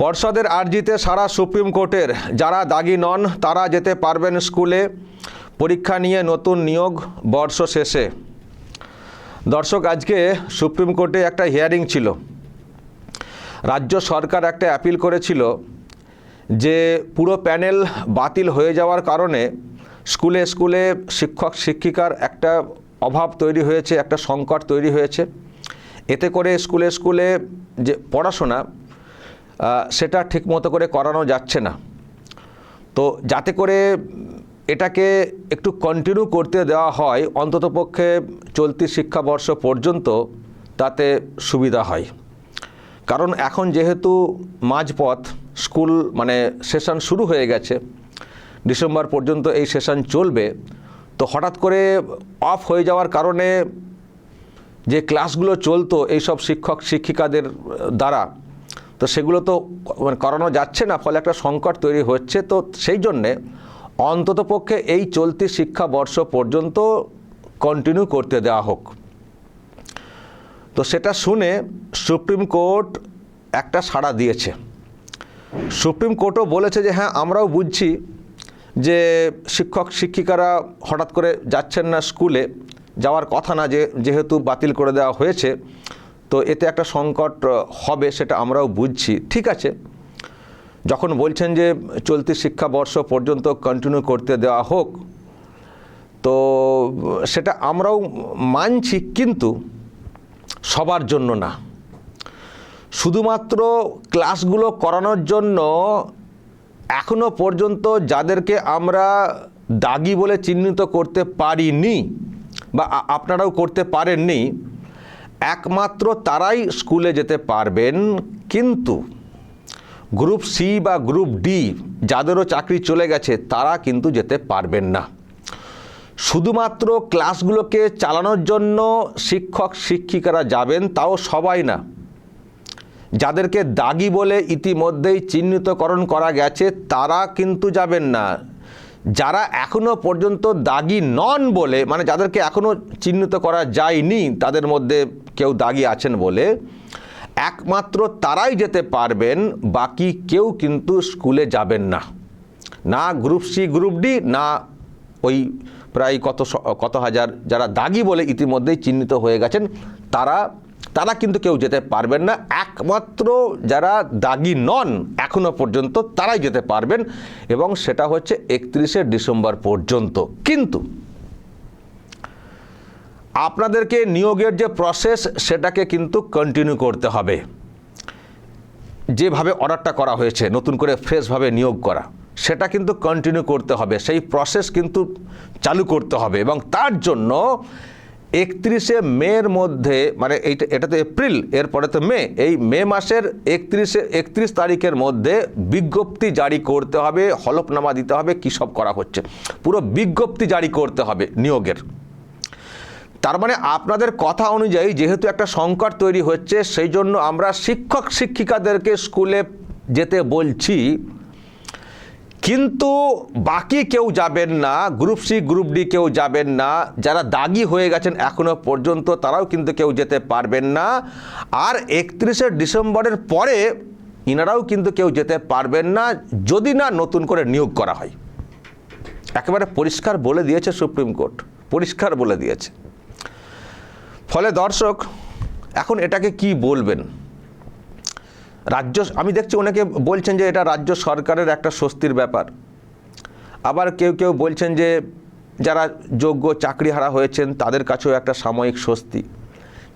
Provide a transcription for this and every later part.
পর্ষদের আর্জিতে সারা সুপ্রিম কোর্টের, যারা দাগি নন, তারা যেতে পারবেন স্কুলে। পরীক্ষা নিয়ে নতুন নিয়োগ, বর্ষ শেষে। দর্শক, আজকে সুপ্রিম কোর্টে একটা হিয়ারিং ছিল। রাজ্য সরকার একটা অ্যাপিল করেছিল যে পুরো প্যানেল বাতিল হয়ে যাওয়ার কারণে স্কুলে স্কুলে শিক্ষক, শিক্ষিকার একটা অভাব তৈরি হয়েছে, একটা সংকট তৈরি হয়েছে। এতে করে স্কুলে স্কুলে যে পড়াশোনা সেটা ঠিকমতো করে করানো যাচ্ছে না। তো যাতে করে এটাকে একটু কন্টিনিউ করতে দেওয়া হয় অন্ততপক্ষে চলতি শিক্ষাবর্ষ পর্যন্ত তাতে সুবিধা হয়। কারণ এখন যেহেতু মাঝপথ, স্কুল মানে সেশন শুরু হয়ে গেছে, ডিসেম্বর পর্যন্ত এই সেশন চলবে, তো হঠাৎ করে অফ হয়ে যাওয়ার কারণে যে ক্লাসগুলো চলতো, এইসব শিক্ষক, শিক্ষিকাদের দ্বারা তো সেগুলো তো মানে করানো যাচ্ছে না, ফলে একটা সংকট তৈরি হচ্ছে। তো সেই জন্যে অন্ততপক্ষে এই চলতি শিক্ষাবর্ষ পর্যন্ত কন্টিনিউ করতে দেওয়া হোক। তো সেটা শুনে সুপ্রিম কোর্ট একটা সাড়া দিয়েছে। সুপ্রিম কোর্টও বলেছে যে হ্যাঁ আমরাও বুঝছি যে শিক্ষক, শিক্ষিকারা হঠাৎ করে যাচ্ছেন না স্কুলে। যাওয়ার কথা না যে, যেহেতু বাতিল করে দেওয়া হয়েছে তো এতে একটা সংকট হবে সেটা আমরাও বুঝছি। ঠিক আছে, যখন বলছেন যে চলতি শিক্ষাবর্ষ পর্যন্ত কন্টিনিউ করতে দেওয়া হোক, তো সেটা আমরাও মানছি কিন্তু সবার জন্য না। শুধুমাত্র ক্লাসগুলো করানোর জন্য এখনও পর্যন্ত যাদেরকে আমরা দাগি বলে চিহ্নিত করতে পারিনি বা আপনারাও করতে পারেননি একমাত্র তারাই স্কুলে যেতে পারবেন, কিন্তু গ্রুপ সি বা গ্রুপ ডি যাদেরও চাকরি চলে গেছে, তারা কিন্তু যেতে পারবেন না। শুধুমাত্র ক্লাসগুলোকে চালানোর জন্য শিক্ষক, শিক্ষিকারা যাবেন তাও সবাই না। যাদেরকে দাগি বলে ইতিমধ্যেই চিহ্নিতকরণ করা গেছে, তারা কিন্তু যাবেন না। যারা এখনও পর্যন্ত দাগি নন বলে মানে যাদেরকে এখনও চিহ্নিত করা যায়নি, তাদের মধ্যে কেউ দাগি আছেন বলে, একমাত্র তারাই যেতে পারবেন, বাকি কেউ কিন্তু স্কুলে যাবেন না। না গ্রুপ সি, গ্রুপ ডি, না ওই প্রায় কত কত হাজার যারা দাগি বলে ইতিমধ্যেই চিহ্নিত হয়ে গেছেন, তারা তারা কিন্তু কেউ যেতে পারবেন না। একমাত্র যারা দাগি নন এখনও পর্যন্ত তারাই যেতে পারবেন এবং সেটা হচ্ছে একত্রিশে ডিসেম্বর পর্যন্ত। কিন্তু আপনাদেরকে নিয়োগের যে প্রসেস সেটাকে কিন্তু কন্টিনিউ করতে হবে। যেভাবে অর্ডারটা করা হয়েছে, নতুন করে ফ্রেশভাবে নিয়োগ করা, সেটা কিন্তু কন্টিনিউ করতে হবে। সেই প্রসেস কিন্তু চালু করতে হবে এবং তার জন্য একত্রিশে মের মধ্যে মানে এইটা এটা তো এপ্রিল, এরপরে তো মে, এই মে মাসের একত্রিশে, একত্রিশ তারিখের মধ্যে বিজ্ঞপ্তি জারি করতে হবে, হলফনামা দিতে হবে, কী সব করা হচ্ছে। পুরো বিজ্ঞপ্তি জারি করতে হবে নিয়োগের। তার মানে আপনাদের কথা অনুযায়ী যেহেতু একটা সংকট তৈরি হচ্ছে, সেই জন্য আমরা শিক্ষক শিক্ষিকাদেরকে স্কুলে যেতে বলছি কিন্তু বাকি কেউ যাবেন না গ্রুপ সি গ্রুপ ডি কেউ যাবেন না, যারা দাগি হয়ে গেছেন এখনও পর্যন্ত তারাও কিন্তু কেউ যেতে পারবেন না। আর একত্রিশে ডিসেম্বরের পরে ইনারাও কিন্তু কেউ যেতে পারবেন না, যদি না নতুন করে নিয়োগ করা হয়। একেবারে পরিষ্কার বলে দিয়েছে সুপ্রিম কোর্ট, পরিষ্কার বলে দিয়েছে। ফলে দর্শক, এখন এটাকে কি বলবেন? রাজ্য, আমি দেখছি অনেকে বলছেন যে এটা রাজ্য সরকারের একটা স্বস্তির ব্যাপার। আবার কেউ কেউ বলছেন যে যারা যোগ্য চাকরিহারা হয়েছেন তাদের কাছেও একটা সাময়িক স্বস্তি।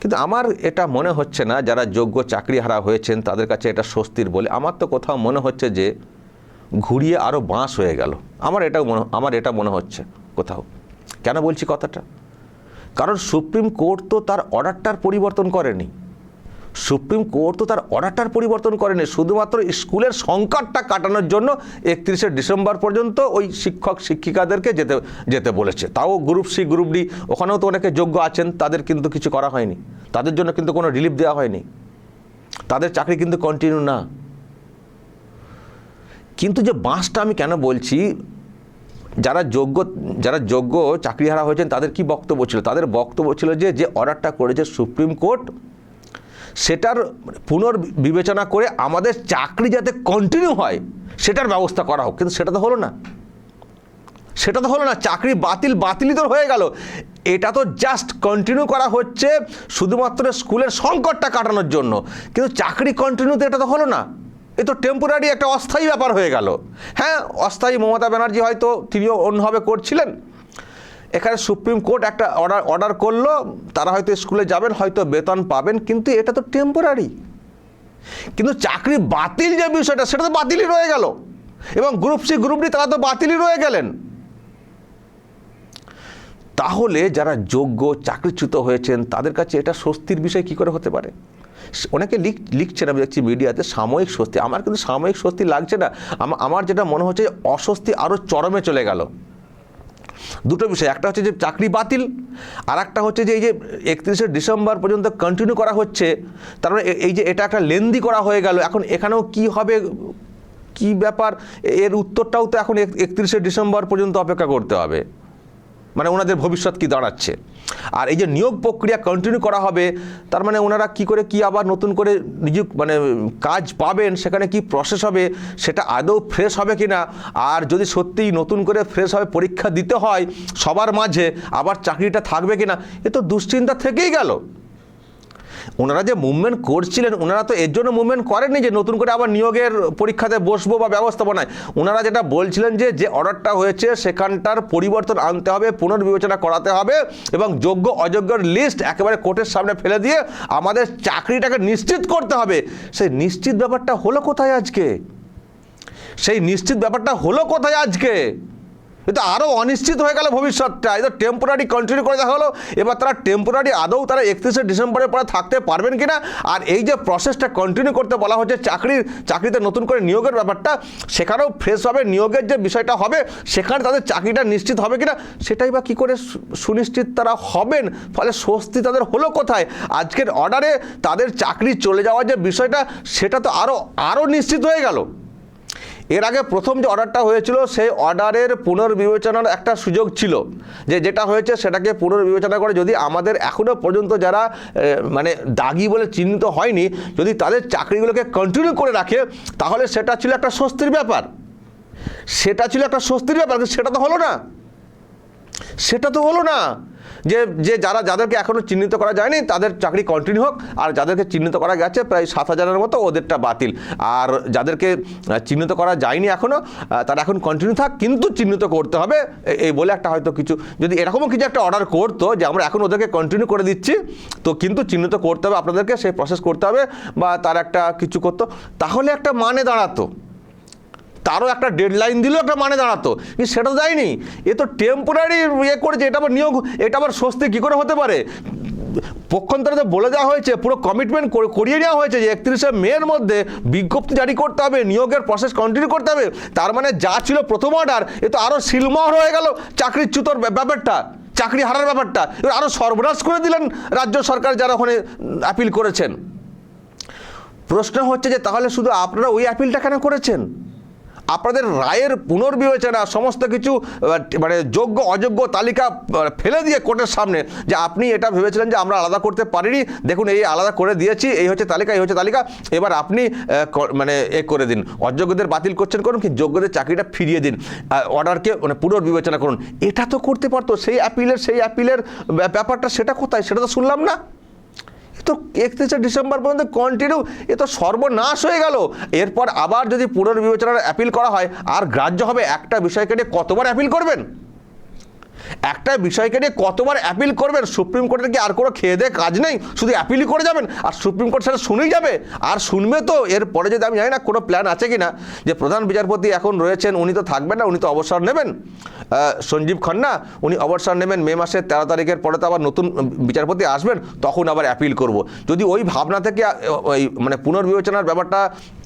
কিন্তু আমার এটা মনে হচ্ছে না যারা যোগ্য চাকরিহারা হয়েছেন তাদের কাছে এটা স্বস্তির বলে। আমার তো কোথাও মনে হচ্ছে যে ঘুরিয়ে আরও বাঁশ হয়ে গেল। আমার এটাও মনে, আমার এটা মনে হচ্ছে কোথাও। কেন বলছি কথাটা? কারণ সুপ্রিম কোর্ট তো তার অর্ডারটার পরিবর্তন করেনি। সুপ্রিম কোর্ট তো তার অর্ডারটার পরিবর্তন করেনি, শুধুমাত্র স্কুলের সংকটটা কাটানোর জন্য একত্রিশে ডিসেম্বর পর্যন্ত ওই শিক্ষক, শিক্ষিকাদেরকে যেতে যেতে বলেছে। তাও গ্রুপ সি, গ্রুপ ডি, ওখানেও তো অনেকে যোগ্য আছেন, তাদের কিন্তু কিছু করা হয়নি। তাদের জন্য কিন্তু কোনো রিলিফ দেওয়া হয়নি। তাদের চাকরি কিন্তু কন্টিনিউ না। কিন্তু যে বাঁশটা আমি কেন বলছি, যারা যোগ্য যারা যোগ্য চাকরিহারা হয়েছেন, তাদের কি বক্তব্য ছিল? তাদের বক্তব্য ছিল যে যে অর্ডারটা করেছে সুপ্রিম কোর্ট সেটার পুনর্বিবেচনা করে আমাদের চাকরি যাতে কন্টিনিউ হয়, সেটার ব্যবস্থা করা হোক। কিন্তু সেটা তো হলো না। সেটা তো হলো না। চাকরি বাতিল, বাতিলই তো হয়ে গেল। এটা তো জাস্ট কন্টিনিউ করা হচ্ছে শুধুমাত্র স্কুলের সংকটটা কাটানোর জন্য। কিন্তু চাকরি কন্টিনিউ তো এটা তো হলো না। এ তো টেম্পোরারি একটা অস্থায়ী ব্যাপার হয়ে গেল। হ্যাঁ অস্থায়ী মমতা ব্যানার্জি হয়তো তিনিও অন্যভাবে করছিলেন। এখানে সুপ্রিম কোর্ট একটা অর্ডার অর্ডার করল, তারা হয়তো স্কুলে যাবেন, হয়তো বেতন পাবেন, কিন্তু এটা তো টেম্পোরারি কিন্তু চাকরি বাতিল যে বিষয়টা, সেটা তো বাতিলই রয়ে গেল। এবং গ্রুপ সি গ্রুপ ডি তারা তো বাতিলই রয়ে গেলেন। তাহলে যারা যোগ্য, চাকরিচ্যুত হয়েছেন, তাদের কাছে এটা স্বস্তির বিষয় কি করে হতে পারে? অনেকে লিখ লিখছেন আমি দেখছি মিডিয়াতে, সাময়িক স্বস্তি। আমার কিন্তু সাময়িক স্বস্তি লাগছে না। আমার যেটা মনে হচ্ছে অস্বস্তি আরও চরমে চলে গেল। দুটো বিষয়, একটা হচ্ছে যে চাকরি বাতিল আর একটা হচ্ছে যে এই যে একত্রিশে ডিসেম্বর পর্যন্ত কন্টিনিউ করা হচ্ছে, তার মানে এই যে এটা একটা লেন্দি করা হয়ে গেল, এখন এখানেও কি হবে, কি ব্যাপার এর উত্তরটাও তো এখন একত্রিশে ডিসেম্বর পর্যন্ত অপেক্ষা করতে হবে। মানে ওনাদের ভবিষ্যৎ কি দাঁড়াচ্ছে। আর এই যে নিয়োগ প্রক্রিয়া কন্টিনিউ করা হবে, তার মানে ওনারা কি করে, কি আবার নতুন করে নিযুক্ত মানে কাজ পাবেন, সেখানে কি প্রসেস হবে, সেটা আদৌ ফ্রেশ হবে কি না আর যদি সত্যিই নতুন করে ফ্রেশ হবে পরীক্ষা দিতে হয়, সবার মাঝে আবার চাকরিটা থাকবে কি না এ তো দুশ্চিন্তা থেকেই গেল। ওনারা যে মুভমেন্ট করছিলেন, ওনারা তো এর জন্য মুভমেন্ট করেননি যে নতুন করে আবার নিয়োগের পরীক্ষাতে বসবো বা ব্যবস্থাপনায়। ওনারা যেটা বলছিলেন যে যে অর্ডারটা হয়েছে সেখানটার পরিবর্তন আনতে হবে, পুনর্বিবেচনা করাতে হবে এবং যোগ্য অযোগ্যর লিস্ট একেবারে কোর্টের সামনে ফেলে দিয়ে আমাদের চাকরিটাকে নিশ্চিত করতে হবে। সেই নিশ্চিত ব্যাপারটা হলো কোথায় আজকে? সেই নিশ্চিত ব্যাপারটা হলো কোথায় আজকে? এ তো আরও অনিশ্চিত হয়ে গেল ভবিষ্যৎটা। তো টেম্পোরারি কন্টিনিউ করে দেখা হলো। এবার তারা টেম্পোরারি আদৌ তারা একত্রিশে ডিসেম্বরের পরে থাকতে পারবেন কি না আর এই যে প্রসেসটা কন্টিনিউ করতে বলা হচ্ছে চাকরির, চাকরিতে নতুন করে নিয়োগের ব্যাপারটা, সেখানেও ফ্রেশভাবে নিয়োগের যে বিষয়টা হবে, সেখানে তাদের চাকরিটা নিশ্চিত হবে কিনা, সেটাই বা কী করে সুনিশ্চিত তারা হবেন? ফলে স্বস্তি তাদের হলো কোথায়? আজকের অর্ডারে তাদের চাকরি চলে যাওয়ার যে বিষয়টা, সেটা তো আরও আরও নিশ্চিত হয়ে গেল। এর আগে প্রথম যে অর্ডারটা হয়েছিল, সেই অর্ডারের পুনর্বিবেচনার একটা সুযোগ ছিল। যে যেটা হয়েছে সেটাকে পুনর্বিবেচনা করে যদি আমাদের এখনও পর্যন্ত যারা মানে দাগি বলে চিহ্নিত হয়নি, যদি তাদের চাকরিগুলোকে কন্টিনিউ করে রাখে, তাহলে সেটা ছিল একটা স্বস্তির ব্যাপার। সেটা ছিল একটা স্বস্তির ব্যাপার সেটা তো হলো না। সেটা তো হলো না যে যে যারা, যাদেরকে এখনও চিহ্নিত করা যায়নি, তাদের চাকরি কন্টিনিউ হোক, আর যাদেরকে চিহ্নিত করা গেছে প্রায় সাত হাজারের মতো, ওদেরটা বাতিল। আর যাদেরকে চিহ্নিত করা যায়নি এখনও তারা এখন কন্টিনিউ থাক, কিন্তু চিহ্নিত করতে হবে। এই বলে একটা হয়তো কিছু, যদি এরকমও কিছু একটা অর্ডার করতো, যে আমরা এখন ওদেরকে কন্টিনিউ করে দিচ্ছি, তো কিন্তু চিহ্নিত করতে হবে আপনাদেরকে, সেই প্রসেস করতে হবে, বা তার একটা কিছু করতো, তাহলে একটা মানে দাঁড়াতো। তারও একটা ডেডলাইন দিলেও একটা মানে দাঁড়াতো। কিন্তু সেটা তো যায়নি। এ তো টেম্পোরারি ইয়ে করেছে, এটা আবার নিয়োগ, এটা আবার স্বস্তি কী করে হতে পারে? পক্ষান্তরে বলে দেওয়া হয়েছে, পুরো কমিটমেন্ট করিয়ে নেওয়া হয়েছে যে একত্রিশে মের মধ্যে বিজ্ঞপ্তি জারি করতে হবে, নিয়োগের প্রসেস কন্টিনিউ করতে হবে। তার মানে যা ছিল প্রথম অর্ডার এ তো আরও শিলমোহর হয়ে গেল চাকরিচ্যুতর ব্যাপ- ব্যাপারটা, চাকরি হারার ব্যাপারটা। এবার আরও সর্বনাশ করে দিলেন রাজ্য সরকার যারা ওখানে আপিল করেছেন। প্রশ্ন হচ্ছে যে তাহলে শুধু আপনারা ওই অ্যাপিলটা কেন করেছেন? আপনাদের রায়ের পুনর্বিবেচনা সমস্ত কিছু মানে যোগ্য, অযোগ্য তালিকা ফেলে দিয়ে কোর্টের সামনে যে আপনি এটা ভেবেছিলেন যে আমরা আলাদা করতে পারিনি, দেখুন এই আলাদা করে দিয়েছি, এই হচ্ছে তালিকা, এই হচ্ছে তালিকা, এবার আপনি মানে এ করে দিন। অযোগ্যদের বাতিল করছেন করুন, কি যোগ্যদের চাকরিটা ফিরিয়ে দিন। অর্ডারকে মানে পুনর্বিবেচনা করুন। এটা তো করতে পারতো, সেই অ্যাপিলের সেই অ্যাপিলের ব্যাপারটা সেটা কোথায়? সেটা তো শুনলাম না। তো একত্রিশে ডিসেম্বর পর্যন্ত কন্টিনিউ এ তো সর্বনাশ হয়ে গেল। এরপর আবার যদি পুনর্বিবেচনার অ্যাপিল করা হয়, আর গ্রাহ্য হবে একটা বিষয়কে নিয়ে কতবার অ্যাপিল করবেন? একটা বিষয়কে নিয়ে কতবার অ্যাপিল করবেন? সুপ্রিম কোর্টের কি আর কোনো খেয়ে দেয়ে কাজ নেই? শুধু অ্যাপিলই করে যাবেন? আর সুপ্রিম কোর্ট সেটা শুনেই যাবে? আর শুনবে তো? এরপরে যদি আমি জানি না কোনো প্ল্যান আছে কি না যে প্রধান বিচারপতি এখন রয়েছেন, উনি তো থাকবেন না, উনি তো অবসর নেবেন। সঞ্জীব খান্না, উনি অবসর নেবেন মে মাসের তেরো তারিখের পরে তো আবার নতুন বিচারপতি আসবেন, তখন আবার অ্যাপিল করব। যদি ওই ভাবনা থেকে ওই মানে পুনর্বিবেচনার ব্যাপারটা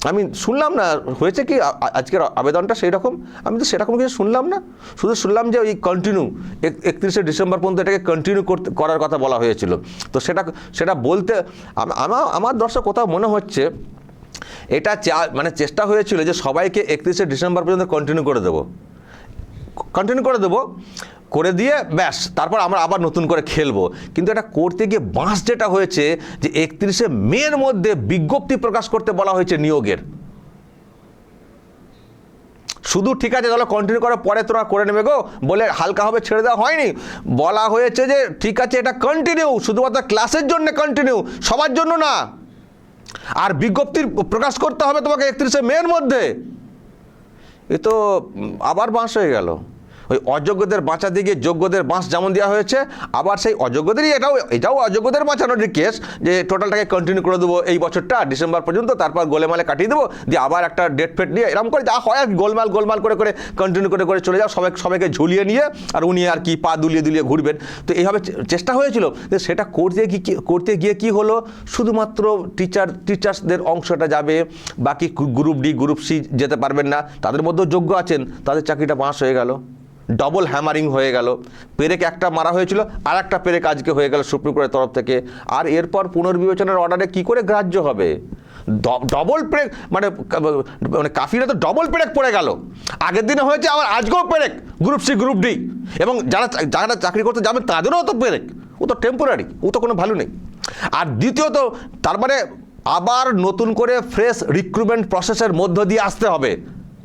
আমি শুনলাম না, হয়েছে কি আজকের আবেদনটা সেই রকম আমি তো সেরকম কিছু শুনলাম না। শুধু শুনলাম যে ওই কন্টিনিউ একত্রিশে ডিসেম্বর পর্যন্ত এটাকে কন্টিনিউ করতে করার কথা বলা হয়েছিল। তো সেটা সেটা বলতে আমার আমার দর্শক কোথাও মনে হচ্ছে এটা চা- মানে চেষ্টা হয়েছিল যে সবাইকে একত্রিশে ডিসেম্বর পর্যন্ত কন্টিনিউ করে দেবো। কন্টিনিউ করে দেবো, করে দিয়ে ব্যাস, তারপর আমরা আবার নতুন করে খেলব। কিন্তু এটা করতে গিয়ে বাঁশ যেটা হয়েছে যে একত্রিশে মের মধ্যে বিজ্ঞপ্তি প্রকাশ করতে বলা হয়েছে নিয়োগের। শুধু ঠিক আছে তাহলে কন্টিনিউ করার পরে তোরা করে নেবে গো। বলে হালকাভাবে ছেড়ে দেওয়া হয়নি। বলা হয়েছে যে, ঠিক আছে, এটা কন্টিনিউ শুধুমাত্র ক্লাসের জন্য কন্টিনিউ সবার জন্য না। আর বিজ্ঞপ্তির প্রকাশ করতে হবে তোমাকে একত্রিশে মের মধ্যে। এ তো আবার বাঁশ হয়ে গেল। ওই অযোগ্যদের বাঁচাতে গিয়ে যোগ্যদের বাঁশ যেমন দেওয়া হয়েছে, আবার সেই অযোগ্যদেরই এটাও এটাও অযোগ্যদের বাঁচানোর কেস যে টোটালটাকে কন্টিনিউ করে দেবো এই বছরটা ডিসেম্বর পর্যন্ত, তারপর গোলেমালে কাটিয়ে দেবো, দিয়ে আবার একটা ডেট ফেট নিয়ে এরকম করে যা হয় আর গোলমাল গোলমাল করে করে কন্টিনিউ করে করে চলে যাও, সবাই, সবাইকে ঝুলিয়ে নিয়ে আর উনি আর কি পা দুলিয়ে দুলিয়ে ঘুরবেন। তো এইভাবে চেষ্টা হয়েছিল, যে সেটা করতে কি- করতে গিয়ে কি হলো? শুধুমাত্র টিচার টিচার্সদের অংশটা যাবে, বাকি গ্রুপ ডি গ্রুপ সি যেতে পারবেন না, তাদের মধ্যেও যোগ্য আছেন, তাদের চাকরিটা বাঁশ হয়ে গেল। ডবল হ্যামারিং হয়ে গেল। পেরেক একটা মারা হয়েছিল আর একটা পেরেক আজকে হয়ে গেল সুপ্রিম কোর্টের তরফ থেকে। আর এরপর পুনর্বিবেচনার অর্ডারে কি করে গ্রাহ্য হবে? ডবল পেরেক মানে মানে কাফিরা তো ডবল পেরেক পড়ে গেল। আগের দিনে হয়েছে, আবার আজকেও পেরেক গ্রুপ সি গ্রুপ ডি এবং যারা যারা চাকরি করতে যাবে, তাদেরও তো পেরেক। ও তো টেম্পোরারি ও তো কোনো ভ্যালু নেই। আর দ্বিতীয়ত, তার মানে আবার নতুন করে ফ্রেশ রিক্রুটমেন্ট প্রসেসের মধ্য দিয়ে আসতে হবে।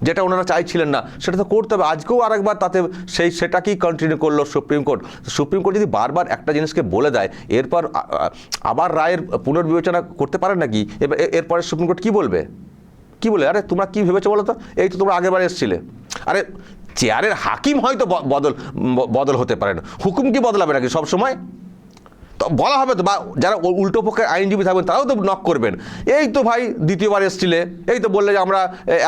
যেটা ওনারা চাইছিলেন না, সেটা তো করতে হবে। আজকেও আরেকবার তাতে সেই সেটাকেই কন্টিনিউ করল সুপ্রিম কোর্ট। সুপ্রিম কোর্ট যদি বারবার একটা জিনিসকে বলে দেয়, এরপর আবার রায়ের পুনর্বিবেচনা করতে পারেন নাকি? এরপরে সুপ্রিম কোর্ট কী বলবে? কি বলে? আরে, তোমরা কি ভেবেছো বলো তো? এই তো তোমরা আগেবার এসেছিলে। আরে, চেয়ারের হাকিম হয়তো বদল বদল হতে পারে না হুকুম কি বদলাবে নাকি সব সময় তো বলা হবে তো বা যারা উল্টো পক্ষের আইনজীবী থাকবেন, তারাও তো নক করবেন। এই তো ভাই দ্বিতীয়বার এসছিলে, এই তো বললে যে আমরা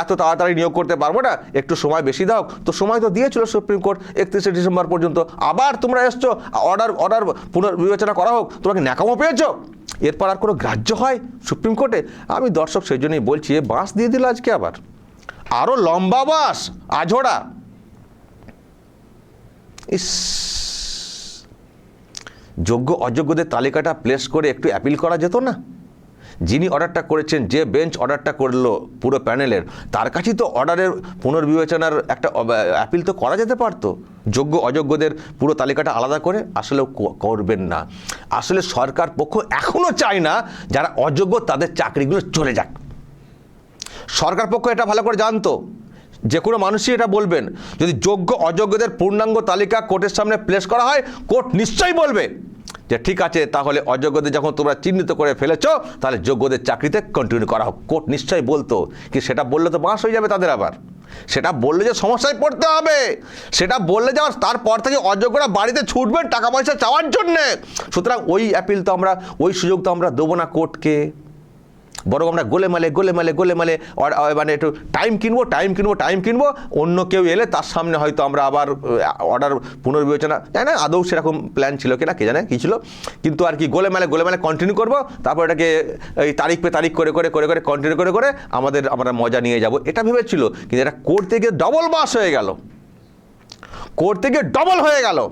এত তাড়াতাড়ি নিয়োগ করতে পারব না, একটু সময় বেশি দাও। তো সময় তো দিয়েছিল সুপ্রিম কোর্ট একত্রিশে ডিসেম্বর পর্যন্ত। আবার তোমরা এসছো, অর্ডার অর্ডার পুনর্বিবেচনা করা হোক তোমাকে ন্যাকামো পেয়েছ? এরপর আর কোনো গ্রাহ্য হয় সুপ্রিম কোর্টে? আমি দর্শক সেই জন্যই বলছি বাঁশ দিয়ে দিল আজকে আবার। আরও লম্বা বাঁশ, আঝোড়া। ইস। যোগ্য অযোগ্যদের তালিকাটা প্লেস করে একটু অ্যাপিল করা যেত না? যিনি অর্ডারটা করেছেন, যে বেঞ্চ অর্ডারটা করল পুরো প্যানেলের তার কাছেই তো অর্ডারের পুনর্বিবেচনার একটা অ্যাপিল তো করা যেতে পারতো। যোগ্য অযোগ্যদের পুরো তালিকাটা আলাদা করে আসলেও করবেন না। আসলে সরকার পক্ষ এখনও চায় না যারা অযোগ্য তাদের চাকরিগুলো চলে যাক। সরকার পক্ষ এটা ভালো করে জানতো। যে কোনো মানুষই এটা বলবেন। যদি যোগ্য অযোগ্যদের পূর্ণাঙ্গ তালিকা কোর্টের সামনে প্লেস করা হয়, কোর্ট নিশ্চয়ই বলবে যে ঠিক আছে, তাহলে অযোগ্যদের যখন তোমরা চিহ্নিত করে ফেলেছ, তাহলে যোগ্যদের চাকরিতে কন্টিনিউ করা হোক। কোর্ট নিশ্চয়ই বলতো কি, সেটা বললে তো বাঁশ হয়ে যাবে তাদের আবার। সেটা বললে যে সমস্যায় পড়তে হবে। সেটা বললে যে তারপর থেকে অযোগ্যরা বাড়িতে ছুটবেন টাকা পয়সা চাওয়ার জন্যে। সুতরাং ওই অ্যাপিল তো আমরা, ওই সুযোগ তো আমরা দেবো না কোর্টকে। বরং আমরা গোলেমালে গোলেমালে গোলেমালে অর- অ- মানে একটু টাইম কিনবো টাইম কিনবো টাইম কিনবো। অন্য কেউ এলে তার সামনে হয়তো আমরা আবার অর্ডার পুনর্বিবেচনা। জানি না, আদৌ সেরকম প্ল্যান ছিল কিনা, কে জানে কী ছিল। কিন্তু আর কি গোলেমালে গোলেমালে কন্টিনিউ করব, তারপর এটাকে, এই তারিখ পে তারিখ করে করে করে করে কন্টিনিউ করে করে আমাদের, আমরা মজা নিয়ে যাব। এটা ভেবেছিল, কিন্তু এটা করতে গিয়ে ডবল বাস হয়ে গেল। করতে গিয়ে ডবল হয়ে গেল।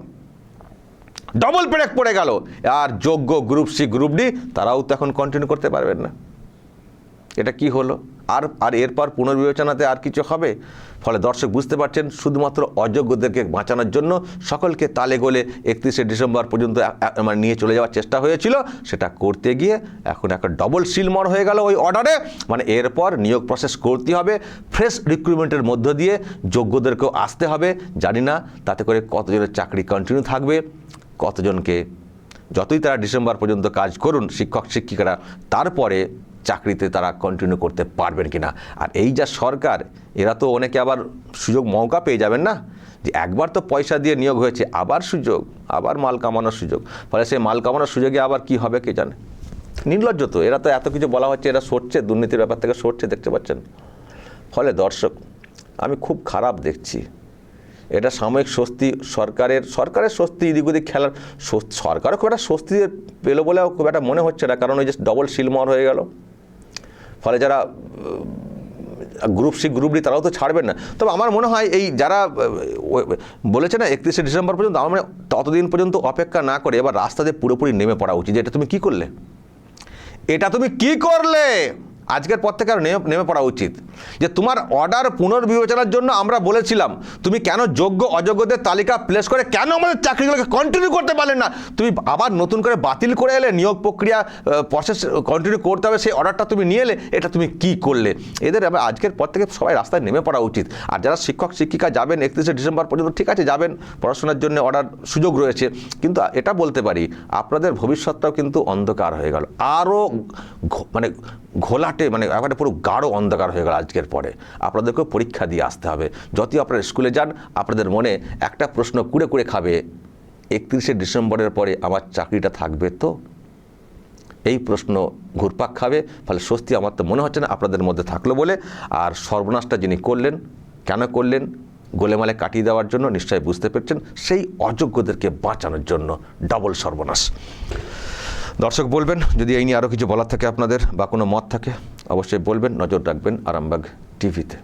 ডবল ব্রেক পড়ে গেল। আর যোগ্য গ্রুপ সি গ্রুপ ডি তারাও তো এখন কন্টিনিউ করতে পারবেন না। এটা কি হলো? আর আর এরপর পুনর্বিবেচনাতে আর কিছু হবে? ফলে দর্শক বুঝতে পারছেন, শুধুমাত্র অযোগ্যদেরকে বাঁচানোর জন্য সকলকে তালে গোলে একত্রিশে ডিসেম্বর পর্যন্ত মানে নিয়ে চলে যাওয়ার চেষ্টা হয়েছিল। সেটা করতে গিয়ে এখন একটা ডবল সিলমর হয়ে গেল ওই অর্ডারে মানে এরপর নিয়োগ প্রসেস করতে হবে। ফ্রেশ রিক্রুটমেন্টের মধ্য দিয়ে যোগ্যদেরকেও আসতে হবে। জানি না তাতে করে কতজনের চাকরি কন্টিনিউ থাকবে। কতজনকে, যতই তারা ডিসেম্বর পর্যন্ত কাজ করুন, শিক্ষক, শিক্ষিকারা, তারপরে চাকরিতে তারা কন্টিনিউ করতে পারবেন কিনা। আর এই যা সরকার, এরা তো অনেকে আবার সুযোগ মৌকা পেয়ে যাবেন না? যে একবার তো পয়সা দিয়ে নিয়োগ হয়েছে, আবার সুযোগ, আবার মাল কামানোর সুযোগ। ফলে সেই মাল কামানোর সুযোগে আবার কি হবে কে জানে? নির্লজ্জ তো, এরা তো এত কিছু বলা হচ্ছে, এরা সরছে, দুর্নীতির ব্যাপার থেকে সরছে, দেখতে পাচ্ছেন? ফলে দর্শক, আমি খুব খারাপ দেখছি। এটা সাময়িক স্বস্তি সরকারের সরকারের স্বস্তি এদিক ওদিক খেলার সরকারও খুব একটা স্বস্তি পেল বলেও খুব একটা মনে হচ্ছে না, কারণ ওই যে ডবল শিলমর হয়ে গেল। ফলে যারা গ্রুপ সি গ্রুপ ডি তারাও তো ছাড়বেন না। তবে আমার মনে হয় এই যারা বলেছে না একত্রিশে ডিসেম্বর পর্যন্ত, আমার মানে ততদিন পর্যন্ত অপেক্ষা না করে এবার রাস্তাতে পুরোপুরি নেমে পড়া উচিত। এটা তুমি কী করলে? এটা তুমি কী করলে? আজকের পর থেকে আর নেমে পড়া উচিত। যে তোমার অর্ডার পুনর্বিবেচনার জন্য আমরা বলেছিলাম, তুমি কেন যোগ্য অযোগ্যদের তালিকা প্লেস করে কেন আমাদের চাকরিগুলোকে কন্টিনিউ করতে পারলে না? তুমি আবার নতুন করে বাতিল করে এলে, নিয়োগ প্রক্রিয়া প্রসেস কন্টিনিউ করতে হবে, সেই অর্ডারটা তুমি নিয়ে এলে, এটা তুমি কি করলে? এদের আবার আজকের পর থেকে সবাই রাস্তায় নেমে পড়া উচিত। আর যারা শিক্ষক, শিক্ষিকা যাবেন, একত্রিশে ডিসেম্বর পর্যন্ত ঠিক আছে যাবেন, পড়াশোনার জন্য অর্ডার সুযোগ রয়েছে। কিন্তু এটা বলতে পারি, আপনাদের ভবিষ্যৎটাও কিন্তু অন্ধকার হয়ে গেল। আরও মানে ঘোলাটে মানে একেবারে পুরো গাঢ় অন্ধকার হয়ে গেল আজকের পরে। আপনাদেরকেও পরীক্ষা দিয়ে আসতে হবে। যতই আপনারা স্কুলে যান, আপনাদের মনে একটা প্রশ্ন কুড়ে কুড়ে খাবে, একত্রিশে ডিসেম্বরের পরে আমার চাকরিটা থাকবে তো? এই প্রশ্ন ঘুরপাক খাবে, ফলে স্বস্তি আমার তো মনে হচ্ছে না আপনাদের মধ্যে থাকল বলে। আর সর্বনাশটা যিনি করলেন, কেন করলেন, গোলেমালে কাটিয়ে দেওয়ার জন্য নিশ্চয়ই বুঝতে পেরেছেন, সেই অযোগ্যদেরকে বাঁচানোর জন্য ডবল সর্বনাশ। দর্শক বলবেন, যদি এই নিয়ে আরও কিছু বলার থাকে আপনাদের বা কোনো মত থাকে, অবশ্যই বলবেন, নজর রাখবেন আরামবাগ টিভিতে।